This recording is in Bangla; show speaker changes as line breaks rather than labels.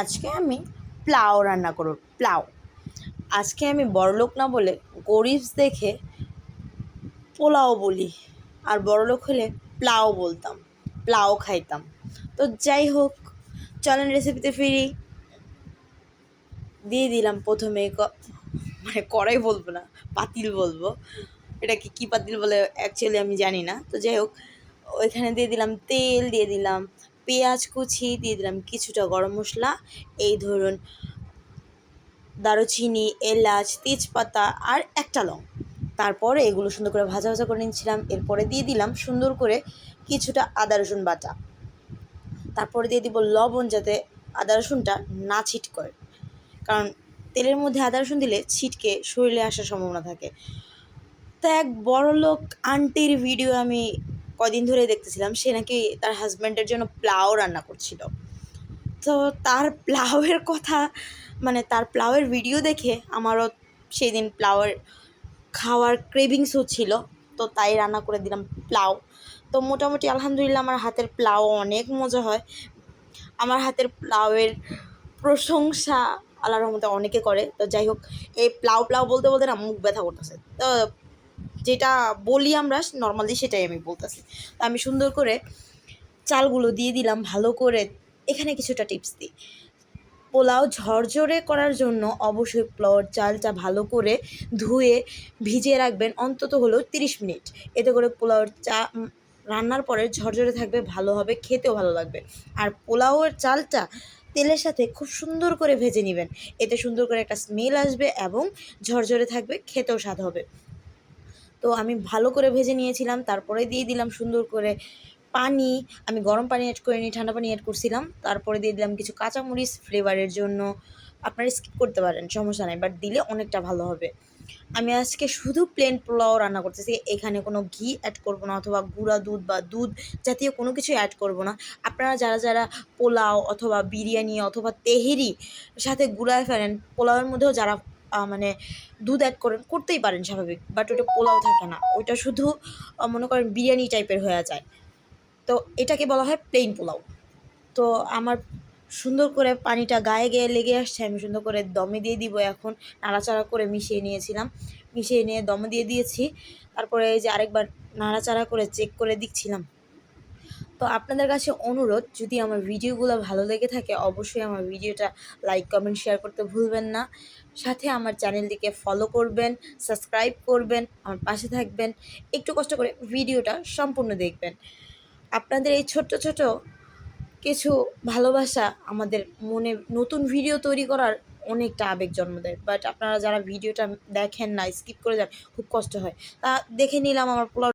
আজকে আমি প্লাউ রান্না করব প্লাউ আজকে আমি বড়লোক না বলে গরিব দেখে পোলাও বলি, আর বড়লোক হলে প্লাউ বলতাম প্লাউ খাইতাম। তো যাই হোক, চলেন রেসিপিতে ফিরি। দিয়ে দিলাম প্রথমে মানে কড়াই বলব না, পাতিল বলব। এটাকে কী পাতিল বলে অ্যাকচুয়ালি আমি জানি না। তো যাই হোক, ওইখানে দিয়ে দিলাম তেল, দিয়ে দিলাম পেঁয়াজ কুচি দিয়ে দিলাম কিছুটা গরম মশলা। এই ধরুন দারুচিনি, এলাচ, তেজপাতা আর একটা লং। তারপরে এগুলো সুন্দর করে ভাজা ভাজা করে নিচ্ছিলাম এরপরে দিয়ে দিলাম সুন্দর করে কিছুটা আদা, রসুন বাটা। তারপরে দিয়ে দিব লবণ যাতে আদা, রসুনটা না ছিট করে কারণ তেলের মধ্যে আদা, রসুন দিলে ছিটকে শরীরে আসার সম্ভাবনা থাকে। তো এক বড় লোক আন্টির ভিডিও আমি কদিন ধরে দেখতেছিলাম, সে নাকি তার হাজব্যান্ডের জন্য প্লাউ রান্না করছিল। তো তার প্লাউয়ের কথা মানে তার প্লাউয়ের ভিডিও দেখে আমারও সেই দিন প্লাউয়ের খাওয়ার ক্রেভিংস হচ্ছিল তো তাই রান্না করে দিলাম প্লাউ তো মোটামুটি আলহামদুলিল্লাহ আমার হাতের প্লাও অনেক মজা হয়। আমার হাতের প্লাউয়ের প্রশংসা আল্লাহ রহমতে অনেকে করে। তো যাই হোক, এই প্লাউ প্লাউ বলতে বলতে না, মুখ ব্যথা করতেছে। তো যেটা বলি আমরা নর্মালি সেটাই আমি বলতেছি। তো আমি সুন্দর করে চালগুলো দিয়ে দিলাম ভালো করে। এখানে কিছুটা টিপস দিই। পোলাও ঝরঝরে করার জন্য অবশ্যই পোলাওর চালটা ভালো করে ধুয়ে ভিজিয়ে রাখবেন অন্তত হলেও তিরিশ মিনিট। এতে করে পোলাওর চা রান্নার পরে ঝরঝরে থাকবে, ভালো হবে, খেতেও ভালো লাগবে। আর পোলাওয়ের চালটা তেলের সাথে খুব সুন্দর করে ভেজে নেবেন। এতে সুন্দর করে একটা স্মেল আসবে এবং ঝরঝরে থাকবে, খেতেও স্বাদ হবে। তো আমি ভালো করে ভেজে নিয়েছিলাম, তারপরে দিয়ে দিলাম সুন্দর করে পানি। আমি গরম পানি অ্যাড করিনি, ঠান্ডা পানি অ্যাড করছিলাম, তারপরে দিয়ে দিলাম কিছু কাঁচামরিচ ফ্লেভারের জন্য। আপনারা স্কিপ করতে পারেন, সমস্যা নাই বাট দিলে অনেকটা ভালো হবে। আমি আজকে শুধু প্লেন পোলাও রান্না করতেছি, এখানে কোনো ঘি অ্যাড করব না, অথবা গুঁড়া দুধ বা দুধ জাতীয় কোনো কিছু অ্যাড করব না। আপনারা যারা যারা পোলাও অথবা বিরিয়ানি অথবা তেহেরি সাথে গুঁড়ায় ফেলেন, পোলাওয়ের মধ্যেও যারা মানে দুধ অ্যাড করেন, করতেই পারেন স্বাভাবিক বাট ওটা পোলাও থাকে না। ওইটা শুধু মনে করেন বিরিয়ানি টাইপের হয়ে যায়। তো এটাকে বলা হয় প্লেন পোলাও। তো আমার সুন্দর করে পানিটা গায়ে গায়ে লেগে আসছে, আমি সুন্দর করে দমে দিয়ে দিব এখন। নাড়াচাড়া করে মিশিয়ে নিয়েছিলাম। মিশিয়ে নিয়ে দমে দিয়ে দিয়েছি। তারপরে এই যে আরেকবার নাড়াচাড়া করে চেক করে দিচ্ছিলাম তো আপনাদের কাছে অনুরোধ, যদি আমার ভিডিওগুলো ভালো লেগে থাকে, অবশ্যই আমার ভিডিওটা লাইক কমেন্ট শেয়ার করতে ভুলবেন না। সাথে আমার চ্যানেলটিকে ফলো করবেন সাবস্ক্রাইব করবেন, আমার পাশে থাকবেন, একটু কষ্ট করে ভিডিওটা সম্পূর্ণ দেখবেন। আপনাদের এই ছোট্ট ছোট কিছু ভালোবাসা আমাদের মনে নতুন ভিডিও তৈরি করার অনেকটা আবেগ জন্ম দেয়। বাট আপনারা যারা ভিডিওটা দেখেন না স্কিপ করে যান, খুব কষ্ট হয়। তা দেখে নিলাম আমার পোলাও